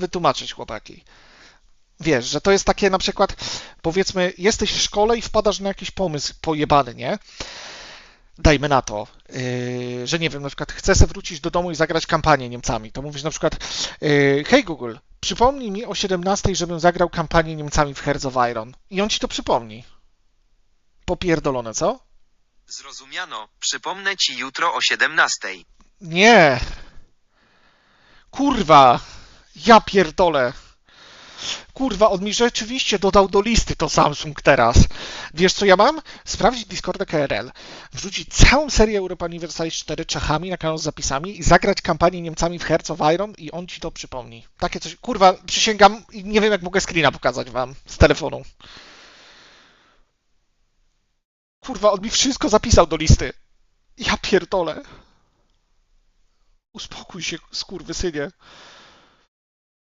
wytłumaczyć, chłopaki. Wiesz, że to jest takie na przykład, powiedzmy, jesteś w szkole i wpadasz na jakiś pomysł pojebany, nie? Dajmy na to, yy, że nie wiem, na przykład chcę sobie wrócić do domu i zagrać kampanię Niemcami. To mówisz na przykład, yy, hej Google, przypomnij mi o 17, żebym zagrał kampanię Niemcami w Hearts of Iron. I on ci to przypomni. Popierdolone, co? Zrozumiano, przypomnę ci jutro o 17. Nie. Kurwa. Ja pierdolę. Kurwa, on mi rzeczywiście dodał do listy to Samsung teraz. Wiesz co ja mam? Sprawdzić Discorda KRL, wrzucić całą serię Europa Universalis 4 Czechami na kanał z zapisami i zagrać kampanię Niemcami w Hearts Iron i on ci to przypomni. Takie coś, kurwa, przysięgam i nie wiem jak mogę screena pokazać wam z telefonu. Kurwa, on mi wszystko zapisał do listy. Ja pierdolę. Uspokój się, skurwysynie.